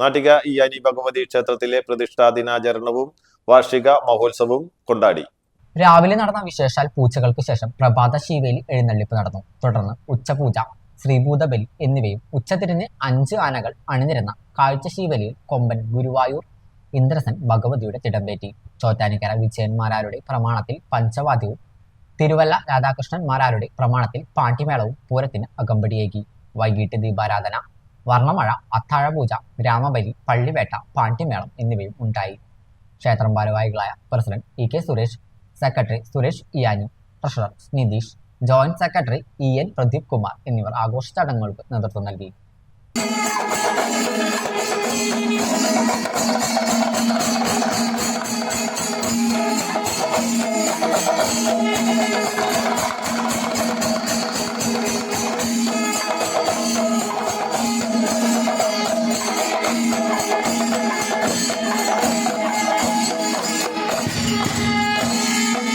നാട്ടിക ഇയാനി ഭഗവതി ക്ഷേത്രത്തിലെ പ്രതിഷ്ഠാ ദിനാചരണവും വാർഷിക മഹോത്സവവും കൊണ്ടാടി. രാവിലെ നടന്ന വിശേഷാൽ പൂജകൾക്ക് ശേഷം പ്രഭാത ശിവേലി എഴുന്നള്ളിപ്പ് നടന്നു. തുടർന്ന് ഉച്ചപൂജ ശ്രീഭൂതബലി എന്നിവയും ഉച്ചതിരിഞ്ഞ് അഞ്ച് ആനകൾ അണിനിരന്ന കാഴ്ച ശിവലിയിൽ കൊമ്പൻ ഗുരുവായൂർ ഇന്ദ്രസൻ ഭഗവതിയുടെ തിടമ്പേറ്റി. ചോറ്റാനിക്കര വിജയന്മാരാരുടെ പ്രമാണത്തിൽ പഞ്ചവാദ്യവും തിരുവല്ല രാധാകൃഷ്ണന്മാരാരുടെ പ്രമാണത്തിൽ പാട്ടിമേളവും പൂരത്തിന് അകമ്പടിയേകി. വൈകിട്ട് ദീപാരാധന വർണമഴ അത്താഴപൂജ രാമബലി പള്ളിവേട്ട പാണ്ഡ്യമേളം എന്നിവയും ഉണ്ടായി ക്ഷേത്രം ഭാരവാഹികളായ president E K Suresh secretary Suresh ഇയാനി treasurer Nitish joint secretary E N Pradeep Kumar എന്നിവർ ആഘോഷ ചടങ്ങുകൾക്ക് നേതൃത്വം നൽകി Thank you. Música